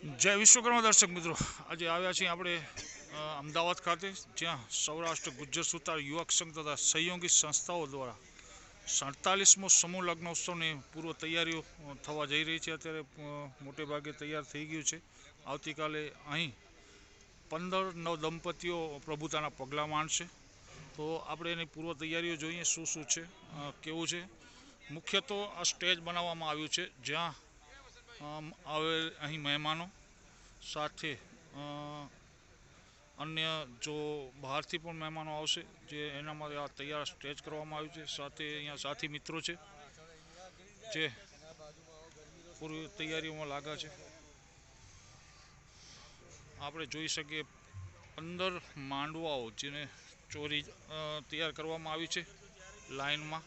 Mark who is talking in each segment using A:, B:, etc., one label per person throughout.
A: જય વિશ્વકર્મા દર્શક મિત્રો. આજે આવ્યા છીએ આપણે અમદાવાદ ખાતે, જ્યાં સૌરાષ્ટ્ર ગુજ્જર સુતાર યુવક સંઘ તથા સહયોગી સંસ્થાઓ દ્વારા સડતાલીસમો સમૂહ લગ્નોત્સવની પૂર્વ તૈયારીઓ થવા જઈ રહી છે. અત્યારે મોટે ભાગે તૈયાર થઈ ગયું છે. આવતીકાલે અહીં પંદર નવ દંપતીઓ પ્રભુતાના પગલાં માંડશે તો આપણે એની પૂર્વ તૈયારીઓ જોઈએ, શું શું છે કેવું છે? મુખ્ય તો આ સ્ટેજ બનાવવામાં આવ્યું છે, જ્યાં અમ, આવે અહીં મહેમાનો સાથે અન્ય જો બહારથી પણ મહેમાનો આવશે જે એના માટે આ તૈયાર સ્ટેજ કરવામાં આવ્યું છે સાથે અહીંયા સાથી મિત્રો છે જે પૂરી તૈયારીઓમાં લાગ્યા છે. આપણે જોઈ શકીએ પંદર માંડવાઓ જેને ચોરી તૈયાર કરવામાં આવી છે લાઈનમાં.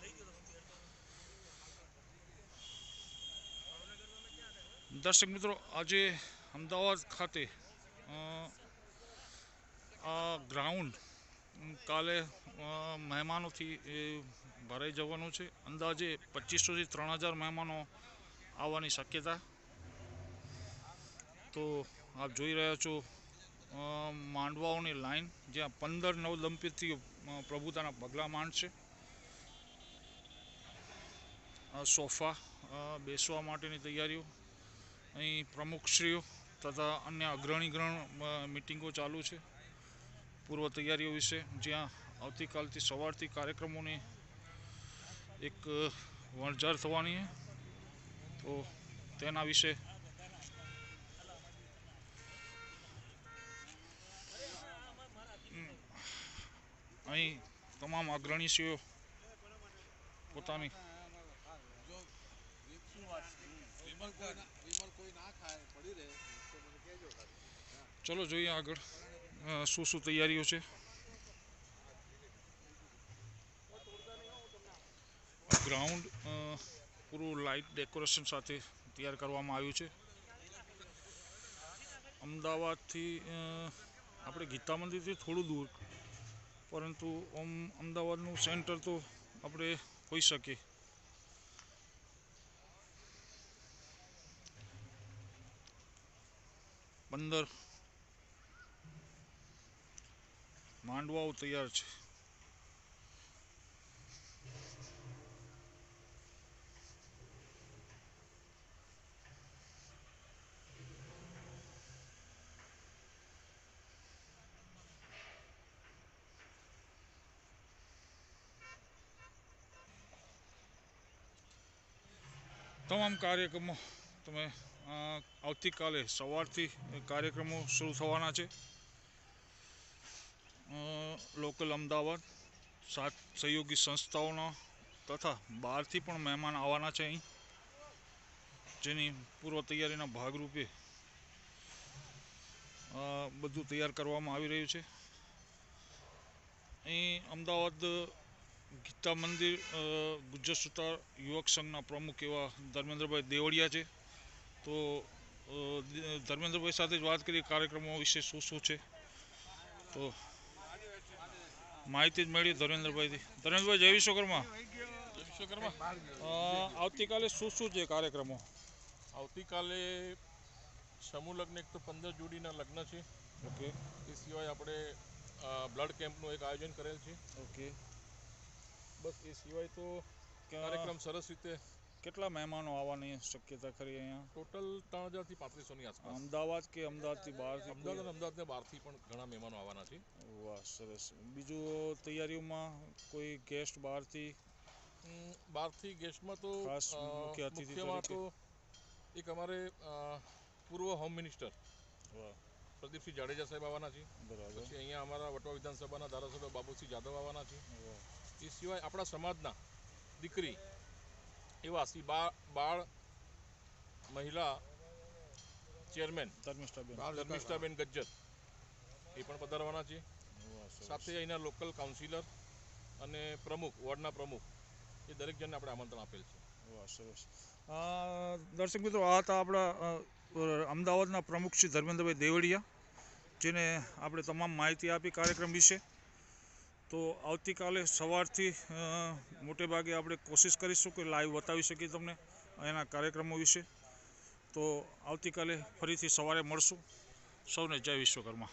A: દર્શક મિત્રો, આજે અમદાવાદ ખાતે આ ગ્રાઉન્ડ કાલે મહેમાનોથી ભરાઈ જવાનું છે. અંદાજે પચીસોથી ત્રણ હજાર મહેમાનો આવવાની શક્યતા. તો આપ જોઈ રહ્યા છો માંડવાઓની લાઈન જ્યાં પંદર નવ દંપતીઓ પ્રભુતાના પગલાં માંડશે સોફા બેસવા માટેની તૈયારીઓ અહીં પ્રમુખશ્રીઓ તથા અન્ય અગ્રણી ગ્રહણ મિટિંગો ચાલુ છે. પૂર્વ તૈયારીઓ વિશે જ્યાં આવતીકાલથી સવારથી કાર્યક્રમોની એક વણઝાર થવાની તો તેના વિશે અહીં તમામ અગ્રણીશ્રીઓ પોતાની ચલો, જોઈએ આગળ. શું શું તૈયારીઓ છે? ગ્રાઉન્ડ પૂરું લાઇટ ડેકોરેશન સાથે તૈયાર કરવામાં આવ્યું છે. અમદાવાદથી આપણે ગીતા મંદિરથી થોડું દૂર. પરંતુ અમદાવાદનું સેન્ટર તો આપણે હોઈ શકે. પંદર માંડવાઓ તૈયાર છે. તમામ કાર્યક્રમો તમે આવતીકાલે સવારથી કાર્યક્રમો શરૂ થવાના છે. લોકલ અમદાવાદ, સાત સહયોગી સંસ્થાઓના તથા બહારથી પણ મહેમાન આવવાના છે અહીં. જેની પૂર્વ તૈયારીના ભાગરૂપે બધું તૈયાર કરવામાં આવી રહ્યું છે. અહીં અમદાવાદ ગીતા મંદિર ગુજ્જર સુતાર યુવક સંઘના પ્રમુખ એવા ધર્મેન્દ્રભાઈ દેવળિયા છે. તો ધર્મેન્દ્રભાઈ સાથે જ વાત કરીએ કાર્યક્રમો વિશે શું શું છે? તો માહિતી જ મળી ધર્મેન્દ્રભાઈથી. ધર્મેન્દ્રભાઈ જય વિશ્વકર્મા.
B: વિશ્વકર્મા.
A: આવતીકાલે શું શું છે કાર્યક્રમો?
B: આવતીકાલે સમૂહ લગ્ન એક તો પંદર જોડીના લગ્ન છે.
A: ઓકે.
B: એ સિવાય આપણે બ્લડ કેમ્પનું એક આયોજન કરેલ છે.
A: ઓકે.
B: બસ એ સિવાય તો કાર્યક્રમ સરસ રીતે
A: કેટલા મહેમાનો આવવાની શક્યતા ખરી અહીંયા?
B: ટોટલ ત્રણ હજારથી પાંત્રીસોની આસપાસ.
A: અમદાવાદ કે અમદાવાદથી બહારથી
B: અમદાવાદ અને અમદાવાદને બહારથી પણ ઘણા મહેમાનો આવવાના છે.
A: વાહ સરસ. બીજું તૈયારીઓમાં કોઈ ગેસ્ટ બહારથી
B: બહારથી ગેસ્ટમાં તો
A: મુખ્ય અતિથિ
B: તો એક અમારે પૂર્વ હોમ મિનિસ્ટર પ્રદીપસિંહ જાડેજા સાહેબ આવવાના છે.
A: બરાબર.
B: પછી અહીંયા અમારા વટવા વિધાનસભાના ધારાસભ્ય બાબુસિંહ જાદવ આવવાના છે. એ સિવાય આપણા સમાજના દીકરી એવા શ્રી બાળ મહિલા ચેરમેન.
A: ધર્મિષ્ઠાબેન.
B: ધર્મિષ્ઠાબેન ગજ્જર. એ પણ પધારવાના છે સાથે અહીંના લોકલ કાઉન્સિલર અને પ્રમુખ વોર્ડના પ્રમુખ એ દરેક જણને આપણે આમંત્રણ આપેલ છે.
A: સરસ દર્શક મિત્રો આ હતા આપણા અમદાવાદના પ્રમુખ શ્રી ધર્મેન્દ્રભાઈ દેવડિયા જેને આપણે તમામ માહિતી આપી કાર્યક્રમ વિશે. તો આવતીકાલે સવારથી મોટે ભાગે આપણે કોશિશ કરીશું કે લાઈવ બતાવી શકીએ તમને એના કાર્યક્રમો વિશે. તો આવતીકાલે ફરીથી સવારે મળશું. સૌને જય વિશ્વકર્મા.